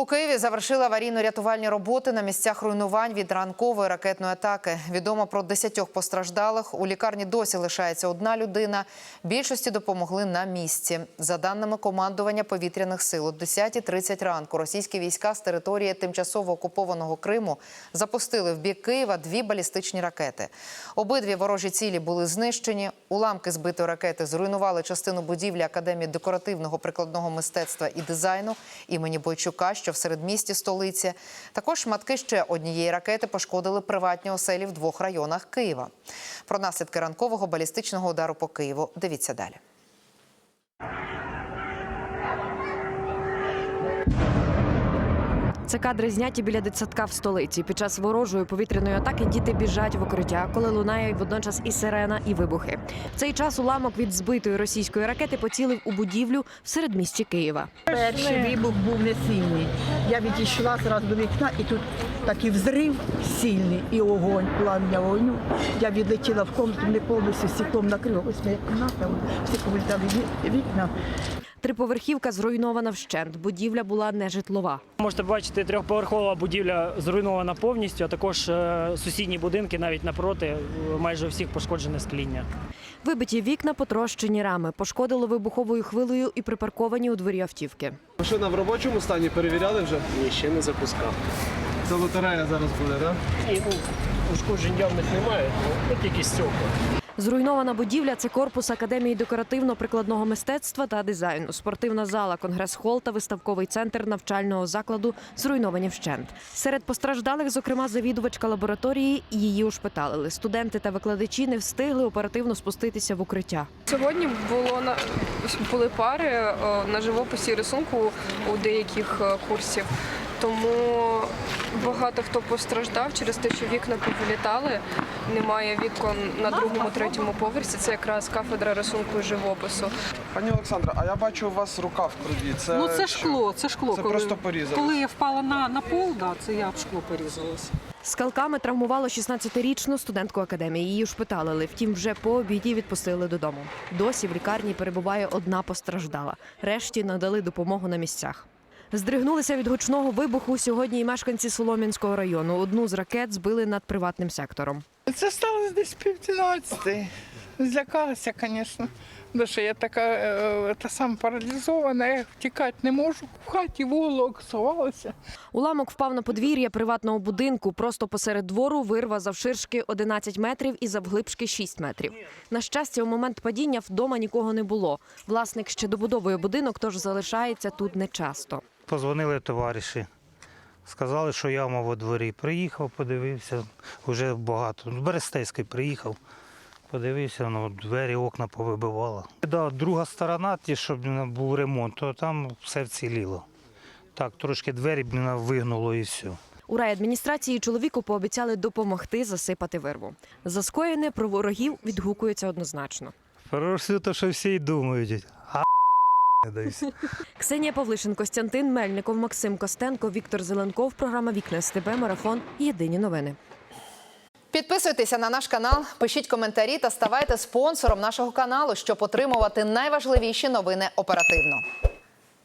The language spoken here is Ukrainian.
У Києві завершили аварійно-рятувальні роботи на місцях руйнувань від ранкової ракетної атаки. Відомо про десятьох постраждалих. У лікарні досі лишається одна людина. Більшості допомогли на місці. За даними командування повітряних сил, о 10.30 ранку російські війська з території тимчасово окупованого Криму запустили в бік Києва дві балістичні ракети. Обидві ворожі цілі були знищені. Уламки збитої ракети зруйнували частину будівлі Академії декоративного прикладного мистецтва і дизайну імені Бойчука, що в середмісті столиці. Також шматки ще однієї ракети пошкодили приватні оселі в двох районах Києва. Про наслідки ранкового балістичного удару по Києву дивіться далі. Це кадри зняті біля дитсадка в столиці. Під час ворожої повітряної атаки діти біжать в укриття, коли лунає водночас і сирена, і вибухи. В цей час уламок від збитої російської ракети поцілив у будівлю в середмісті Києва. Перший вибух був не сильний. Я відійшла зразу до вікна, і тут такий взрив сильний і огонь, плам'я вогню. Я відлетіла в комнату, не повністю стеклом накрила. Ось моя кімната, всі повилітали вікна. Триповерхівка зруйнована вщент. Будівля була нежитлова. Можете бачити, трьохповерхова будівля зруйнована повністю, а також е, сусідні будинки навіть напроти, е, майже у всіх пошкоджене скління. Вибиті вікна, потрощені рами, пошкодило вибуховою хвилею і припарковані у дворі автівки. Машина в робочому стані перевіряли вже? Ні, ще не запускав. Це лотерея зараз буде, так? І ну, ушкоджень явних немає, ну тільки стекла. Зруйнована будівля це корпус Академії декоративно-прикладного мистецтва та дизайну, спортивна зала, конгрес-хол та виставковий центр навчального закладу зруйновані вщент. Серед постраждалих, зокрема, завідувачка лабораторії, її ушпиталили. Студенти та викладачі не встигли оперативно спуститися в укриття. Сьогодні було на були пари е, на живописі рисунку у деяких е, курсів. Тому багато хто постраждав через те, що вікна повилітали. Немає вікон на другому, третьому поверсі. Це якраз кафедра рисунку і живопису. Пані Олександра, а я бачу у вас рука в крові. Це Ну це шкло, це шкло. Це коли, просто порізалось. Коли я впала на, на пол, да, це я об шкло порізалась. Скалками травмувало 16-річну студентку академії. Її ушпиталили. Втім, вже по обіді відпустили додому. Досі в лікарні перебуває одна постраждала. Решті надали допомогу на місцях. Здригнулися від гучного вибуху сьогодні і мешканці Солом'янського району. Одну з ракет збили над приватним сектором. Це сталося десь пів дванадцятої. Злякалася, звісно. Бо що я така е, та сам паралізована, я втікати не можу. В хаті волок сховалася. Уламок впав на подвір'я приватного будинку. Просто посеред двору вирва завширшки 11 метрів і завглибшки 6 метрів. На щастя, у момент падіння вдома нікого не було. Власник ще добудовує будинок, тож залишається тут нечасто. Позвонили товариші. Сказали, що яма во дворі. Приїхав, подивився, вже багато. Ну, Берестейський приїхав, подивився, ну, двері, окна повибивало. Да, друга сторона, ті, щоб був ремонт, то там все вціліло. Так, трошки двері вигнуло і все. У райадміністрації чоловіку пообіцяли допомогти засипати вирву. За скоєне про ворогів відгукується однозначно. Просто то, що всі й думають, а Ксенія Павлишин, Костянтин Мельников, Максим Костенко, Віктор Зеленков. Програма Вікна СТБ Марафон. Єдині новини. Підписуйтеся на наш канал, пишіть коментарі та ставайте спонсором нашого каналу, щоб отримувати найважливіші новини оперативно.